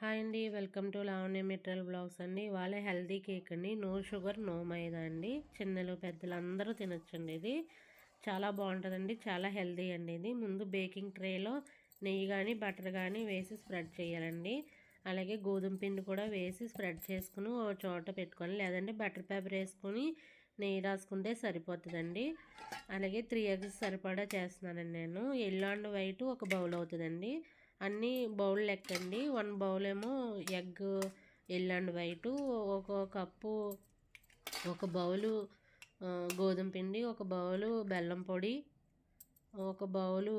Hi అండి. Welcome to Lavanya material blogs అండి. వాళ్ళ హెల్దీ కేక్ అండి. నో షుగర్ నో మైదా అండి. చిన్నలు పెద్దలు అందరూ తినొచ్చండి ఇది. చాలా బాగుంటుందండి. చాలా హెల్దీ అండి ఇది. ముందు బేకింగ్ ట్రేలో నెయ్యి కానీ బటర్ కానీ వేసి స్ప్రెడ్ చేయాలండి. అలాగే గోధుమ పిండి కూడా వేసి స్ప్రెడ్ చేసుకుని ఒక చోట పెట్టుకొని లేదంటే బటర్ పేపర్ వేసుకొని నెయ్యి రాసుకుంటే సరిపోతుందండి. అలాగే త్రీ ఎగ్స్ సరిపడా చేస్తున్నానండి నేను. ఎల్లో అండ్ వైట్ ఒక బౌల్ అవుతుందండి. అన్నీ బౌల్ లెక్కండి. వన్ బౌల్ ఏమో ఎగ్ ఎల్ అండ్ వైటు ఒక కప్పు ఒక బౌలు గోధుమ పిండి ఒక బౌలు బెల్లం పొడి ఒక బౌలు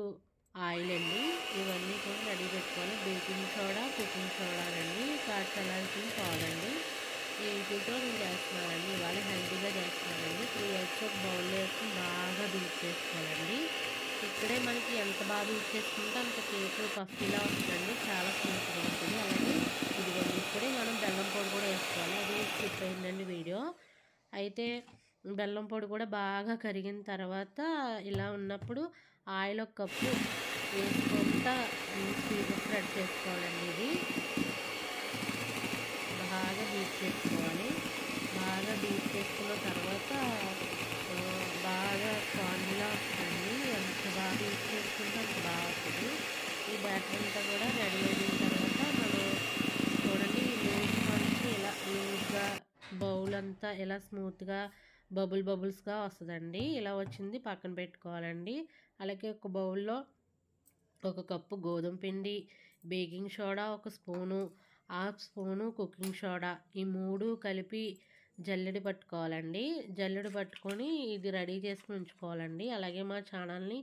ఆయిల్ అండి. ఇవన్నీ కూడా రెడీ పెట్టుకోవాలి. బేకింగ్ సోడా కుకింగ్ సోడా అండి కాచలాల్సిన పాలండి. వీటితో నేను చేస్తున్నానండి ఇవాళ హెల్తీగా చేస్తున్నానండి త్రీ ఎగ్స్ ఒక బౌల్లో వేసుకుని బాగా బీట్ చేసుకోవాలండి ఇక్కడే అది ఇచ్చేసుకుంటే చేసుకుంటే అంత కేక్ పఫీలా వస్తుందండి చాలా సూపర్గా ఉంటుంది. అలాగే ఇదిగోండి ఇప్పుడు మనం బెల్లం పొడి కూడా వేసుకోవాలి. అది స్కిప్ అయిందండి వీడియో. అయితే బెల్లం పొడి కూడా బాగా కరిగిన తర్వాత ఇలా ఉన్నప్పుడు ఆయిల్ ఒక కప్పు వేసుకుంటా స్ప్రెడ్ చేసుకోవాలండి ఇది. బాగా బీట్ చేసుకోవాలి. బాగా బీట్ చేసుకున్న తర్వాత బాగా ఫార్ములా వస్తుంది ఎంత బాగా యూజ్ చేసుకుంటే అంత బాగా వస్తుంది ఈ బ్యాటర్ అంతా కూడా రెడీ అయిన తర్వాత మనం చూడండి లూజ్ మనకి ఇలా లూజ్గా బౌల్ అంతా ఇలా స్మూత్గా బబుల్ బబుల్స్గా వస్తుందండి. ఇలా వచ్చింది పక్కన పెట్టుకోవాలండి. అలాగే ఒక బౌల్లో ఒక కప్పు గోధుమ పిండి బేకింగ్ సోడా ఒక spoon half spoon cooking soda ఈ మూడు కలిపి జల్లెడి పట్టుకోవాలండి. జల్లెడి పట్టుకొని ఇది రెడీ చేసుకుని ఉంచుకోవాలండి. అలాగే మా ఛానల్ని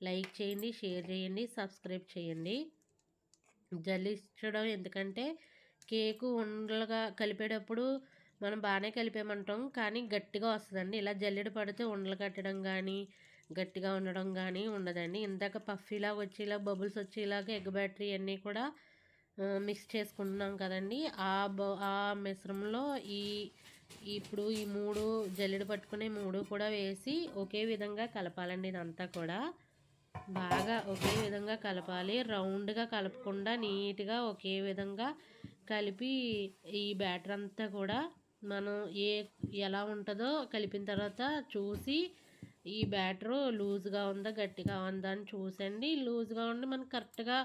లైక్ చేయండి షేర్ చేయండి సబ్స్క్రైబ్ చేయండి. జల్లించడం ఎందుకంటే కేకు ఉండలుగా కలిపేటప్పుడు మనం బాగానే కలిపేమంటాం. కానీ గట్టిగా వస్తుందండి. ఇలా జల్లెడ పడితే ఉండలు కట్టడం కానీ గట్టిగా ఉండడం కానీ ఉండదండి. ఇందాక పఫీలాగా వచ్చేలా బబుల్స్ వచ్చేలాగా ఎగ్ బ్యాటరీ అన్నీ కూడా మిక్స్ చేసుకుంటున్నాం కదండి. ఆ బ ఆ మిశ్రమంలో ఈ ఇప్పుడు ఈ మూడు జల్లెడ పట్టుకునే మూడు కూడా వేసి ఒకే విధంగా కలపాలండి ఇదంతా కూడా. బాగా ఒకే విధంగా కలపాలి. రౌండ్గా కలపకుండా నీట్గా ఒకే విధంగా కలిపి ఈ బ్యాటర్ అంతా కూడా మనం ఏ ఎలా ఉంటుందో కలిపిన తర్వాత చూసి ఈ బ్యాటరు లూజ్గా ఉందా గట్టిగా ఉందా అని చూసండి. లూజ్గా ఉండి మనకు కరెక్ట్గా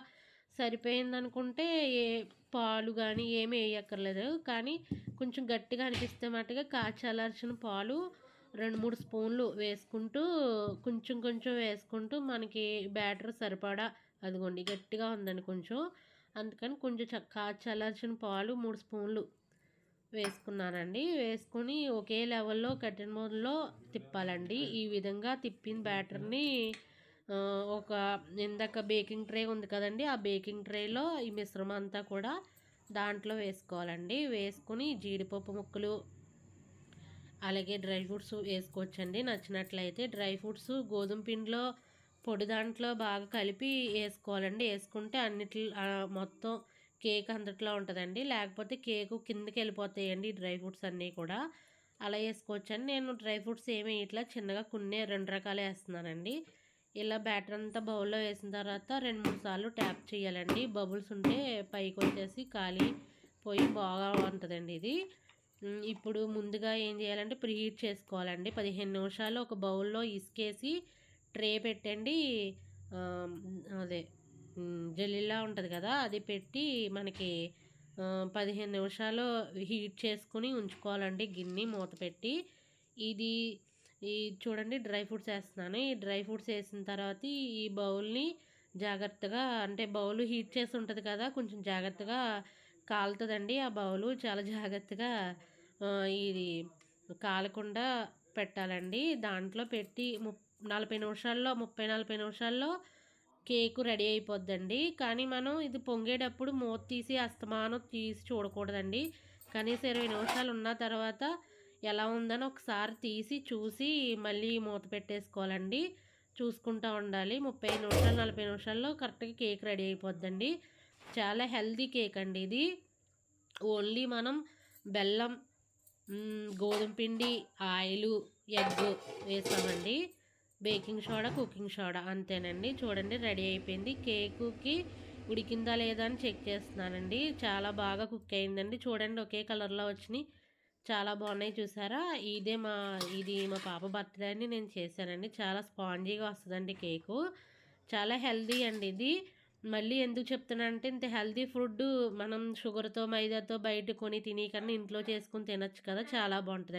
సరిపోయింది అనుకుంటే ఏ పాలు కానీ ఏమీ వేయక్కర్లేదు. కానీ కొంచెం గట్టిగా అనిపిస్తే మట్టుగా కాచాలార్చిన పాలు రెండు మూడు స్పూన్లు వేసుకుంటూ కొంచెం కొంచెం వేసుకుంటూ మనకి బ్యాటర్ సరిపడా అదిగోండి గట్టిగా ఉందండి కొంచెం. అందుకని కొంచెం చక్క కాచలార్చిన పాలు మూడు స్పూన్లు వేసుకున్నానండి. వేసుకొని ఒకే లెవెల్లో కట్టిన మొదల్లో తిప్పాలండి. ఈ విధంగా తిప్పిన బ్యాటర్ని ఒక ఇందాక బేకింగ్ ట్రే ఉంది కదండి ఆ బేకింగ్ ట్రేలో ఈ మిశ్రమం అంతా కూడా దాంట్లో వేసుకోవాలండి. వేసుకుని జీడిపప్పు ముక్కలు అలాగే డ్రై ఫ్రూట్స్ వేసుకోవచ్చండి. నచ్చినట్లయితే డ్రై ఫ్రూట్స్ గోధుమ పిండిలో పొడి దాంట్లో బాగా కలిపి వేసుకోవాలండి. వేసుకుంటే అన్నిటి మొత్తం కేక్ అంతట్లో ఉంటుందండి. లేకపోతే కేకు కిందకి వెళ్ళిపోతాయండి డ్రై ఫ్రూట్స్ అన్నీ కూడా. అలా వేసుకోవచ్చండి నేను డ్రై ఫ్రూట్స్ ఏమి ఇట్లా చిన్నగా కొన్ని రెండు రకాలు వేస్తున్నానండి. ఇలా బ్యాటర్ అంతా బౌల్లో వేసిన తర్వాత రెండు మూడు సార్లు ట్యాప్ చేయాలండి. బబుల్స్ ఉంటే పైకి వచ్చేసి ఖాళీ పోయి బాగా ఉంటుందండి ఇది. ఇప్పుడు ముందుగా ఏం చేయాలంటే ప్రీహీట్ చేసుకోవాలండి. పదిహేను నిమిషాలు ఒక బౌల్లో ఇసుకేసి ట్రే పెట్టండి. అదే జల్లీలా ఉంటుంది కదా అది పెట్టి మనకి పదిహేను నిమిషాలు హీట్ చేసుకుని ఉంచుకోవాలండి గిన్నె మూత పెట్టి. ఇది ఈ చూడండి డ్రై ఫ్రూట్స్ వేస్తున్నాను. ఈ డ్రై ఫ్రూట్స్ వేసిన తర్వాత ఈ బౌల్ని జాగ్రత్తగా అంటే బౌల్ హీట్ చేసి ఉంటుంది కదా కొంచెం జాగ్రత్తగా కాలుతుందండి ఆ బౌలు. చాలా జాగ్రత్తగా ఇది కాలకుండా పెట్టాలండి. దాంట్లో పెట్టి ము నలభై నిమిషాల్లో ముప్పై నలభై నిమిషాల్లో కేకు రెడీ అయిపోద్దండి. కానీ మనం ఇది పొంగేటప్పుడు మూత తీసి అస్తమానం తీసి చూడకూడదండి. కనీసం ఇరవై నిమిషాలు ఉన్న తర్వాత ఎలా ఉందని ఒకసారి తీసి చూసి మళ్ళీ మూత పెట్టేసుకోవాలండి. చూసుకుంటూ ఉండాలి. ముప్పై నిమిషాలు నలభై నిమిషాల్లో కరెక్ట్గా కేక్ రెడీ అయిపోద్దండి. చాలా హెల్దీ కేక్ అండి ఇది. ఓన్లీ మనం బెల్లం గోధుమ పిండి ఆయిలు ఎగ్ వేసామండి బేకింగ్ సోడా కుకింగ్ సోడా అంతేనండి. చూడండి రెడీ అయిపోయింది. కేకుకి ఉడికిందా లేదా అని చెక్ చేస్తున్నానండి. చాలా బాగా కుక్ అయిందండి. చూడండి ఒకే కలర్లో వచ్చినాయి. చాలా బాగున్నాయి చూసారా? ఇదే మా ఇది మా పాప బర్త్డే అని నేను చేశానండి. చాలా స్పాంజీగా వస్తుందండి కేకు. చాలా హెల్దీ అండి ఇది. మళ్ళీ ఎందుకు చెప్తున్నానంటే ఇంత హెల్దీ ఫుడ్ మనం షుగర్తో మైదాతో బయట కొని తిని కన్నా ఇంట్లో చేసుకుని తినచ్చు కదా. చాలా బాగుంటుంది